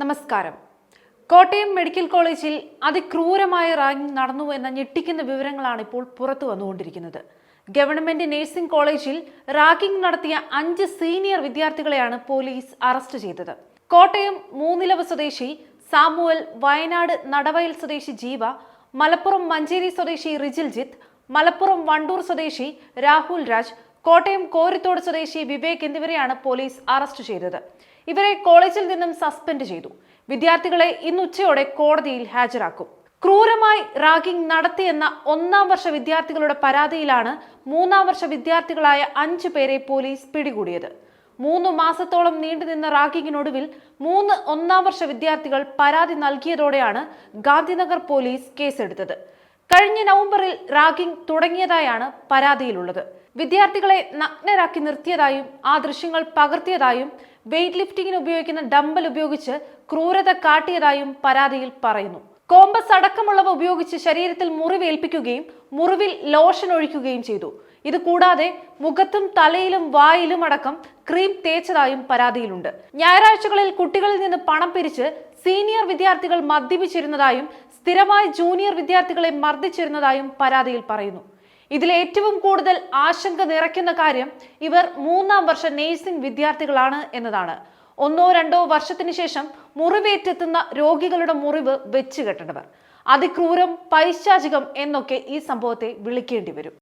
നമസ്കാരം. കോട്ടയം മെഡിക്കൽ കോളേജിൽ അതിക്രൂരമായ റാഗിംഗ് നടന്നു എന്ന ഞെട്ടിക്കുന്ന വിവരങ്ങളാണ് ഇപ്പോൾ പുറത്തു വന്നുകൊണ്ടിരിക്കുന്നത്. ഗവൺമെന്റ് നഴ്സിംഗ് കോളേജിൽ റാഗിംഗ് നടത്തിയ അഞ്ച് സീനിയർ വിദ്യാർത്ഥികളെയാണ് പോലീസ് അറസ്റ്റ് ചെയ്തത്. കോട്ടയം മൂന്നിലവ് സ്വദേശി സാമുവൽ വയനാട് നടവയൽ സ്വദേശി ജീവ മലപ്പുറം മഞ്ചേരി സ്വദേശി റിജിൽജിത്ത് മലപ്പുറം വണ്ടൂർ സ്വദേശി രാഹുൽ രാജ് കോട്ടയം കോരിത്തോട് സ്വദേശി വിവേക് എന്നിവരെയാണ് പോലീസ് അറസ്റ്റ് ചെയ്തത്. ഇവരെ കോളേജിൽ നിന്നും സസ്പെൻഡ് ചെയ്തു. വിദ്യാർത്ഥികളെ ഇന്ന് ഉച്ചയോടെ കോടതിയിൽ ഹാജരാക്കും. ക്രൂരമായി റാഗിംഗ് നടത്തിയെന്ന ഒന്നാം വർഷ വിദ്യാർത്ഥികളുടെ പരാതിയിലാണ് മൂന്നാം വർഷ വിദ്യാർത്ഥികളായ അഞ്ചു പേരെ പോലീസ് പിടികൂടിയത്. മൂന്ന് മാസത്തോളം നീണ്ടുനിന്ന റാഗിങ്ങിനൊടുവിൽ മൂന്ന് ഒന്നാം വർഷ വിദ്യാർത്ഥികൾ പരാതി നൽകിയതോടെയാണ് ഗാന്ധിനഗർ പോലീസ് കേസെടുത്തത്. കഴിഞ്ഞ നവംബറിൽ റാഗിംഗ് തുടങ്ങിയതായാണ് പരാതിയിലുള്ളത്. വിദ്യാർത്ഥികളെ നഗ്നരാക്കി നിർത്തിയതായും ആ ദൃശ്യങ്ങൾ പകർത്തിയതായും വെയ്റ്റ് ലിഫ്റ്റിംഗിന് ഉപയോഗിക്കുന്ന ഡമ്പൽ ഉപയോഗിച്ച് ക്രൂരത കാട്ടിയതായും പരാതിയിൽ പറയുന്നു. കോമ്പസ് അടക്കമുള്ളവ ഉപയോഗിച്ച് ശരീരത്തിൽ മുറിവേൽപ്പിക്കുകയും മുറിവിൽ ലോഷൻ ഒഴിക്കുകയും ചെയ്തു. ഇത് കൂടാതെ മുഖത്തും തലയിലും വായിലും അടക്കം ക്രീം തേച്ചതായും പരാതിയിലുണ്ട്. ഞായറാഴ്ചകളിൽ കുട്ടികളിൽ നിന്ന് പണം പിരിച്ച് സീനിയർ വിദ്യാർത്ഥികൾ മദ്യപിച്ചിരുന്നതായും സ്ഥിരമായി ജൂനിയർ വിദ്യാർത്ഥികളെ മർദ്ദിച്ചിരുന്നതായും പരാതിയിൽ പറയുന്നു. ഇതിൽ ഏറ്റവും കൂടുതൽ ആശങ്ക നിറയ്ക്കുന്ന കാര്യം ഇവർ മൂന്നാം വർഷ നേഴ്സിംഗ് വിദ്യാർത്ഥികളാണ് എന്നതാണ്. ഒന്നോ രണ്ടോ വർഷത്തിന് ശേഷം മുറിവേറ്റെത്തുന്ന രോഗികളുടെ മുറിവ് വെച്ച് കെട്ടണവർ. അതിക്രൂരം പൈശാചികം എന്നൊക്കെ ഈ സംഭവത്തെ വിളിക്കേണ്ടി വരും.